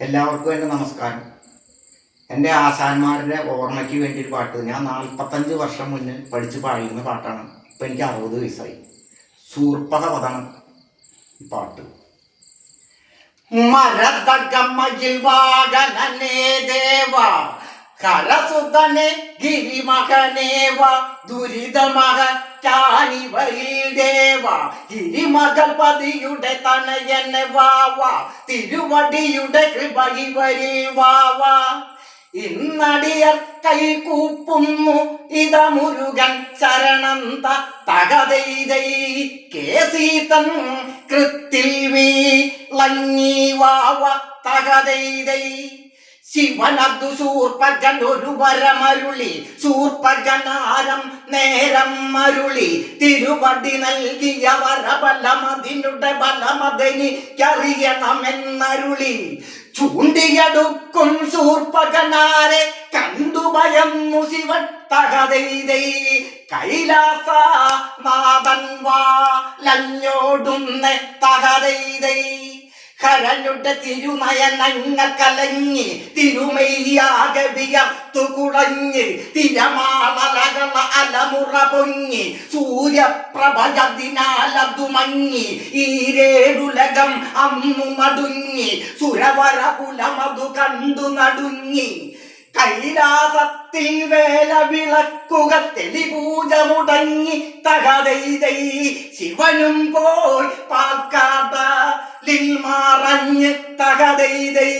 എല്ലാവർക്കും എന്റെ നമസ്കാരം. എന്റെ ആശാന്മാരുടെ ഓർമ്മയ്ക്ക് വേണ്ടി ഒരു പാട്ട്. ഞാൻ നാൽപ്പത്തഞ്ച് വർഷം മുന്നേ പഠിച്ച് പാടിയിരുന്ന പാട്ടാണ്. ഇപ്പം എനിക്ക് അറുപത് വയസ്സായി. സൂർപ്പക പദം ഈ പാട്ട്. മരതകമ്മയിൽ വാഗനേ ദേവ. കരസുതനെ ഗിരിമകനേവ ദുരിതമക കാണിവരിൽ ദേവ ഗിരിമകൾ പതിയുടെ തനയനെ വാവ തിരുവടിയുടെ കൃപ ഇവരിൽ വാവ ഇന്നടിയർ കൈകൂപ്പുന്നു ഇത മുരുകൻ ശരണന്ത തകതൈതൈ കേസീതൻ കൃത്തിൽ വീളങ്ങി വാവ തകതൈതൈ ശിവനതു ശൂർപ്പകൻ ഒരു വരമരുളി ശൂർപ്പകനാരം നേരം മരുളി. തിരുവടി നൽകിയ വരബലമതിനുടെ ബലമതെനിക്കറിയണമെന്നരുളി ചൂണ്ടിയടുക്കും ശൂർപ്പകനാരെ കണ്ടു ഭയന്നു ശിവൻ തകതൈതൈ കൈലാസ നാഥൻ വാലഞ്ഞോടുന്ന തകതൈതൈ കരഞ്ഞുടെ തിരുനയനങ്ങൾ കലങ്ങി തിരുമയ്യാകെ വിയർത്തു അലമുറ പൊങ്ങി സൂര്യപ്രഭയതിനാലതു ഈരേടുലകം അന്നു നടുങ്ങി സുരവര കുലമതു കണ്ടു നടുങ്ങി. കൈലാസത്തിൽ വേല വിളക്കുകൾ തെളിപൂജ മുടങ്ങി തകതൈതൈ ശിവനും പോയി പാൽക്കാത ലിൽ മറഞ്ഞ് തകതൈതൈ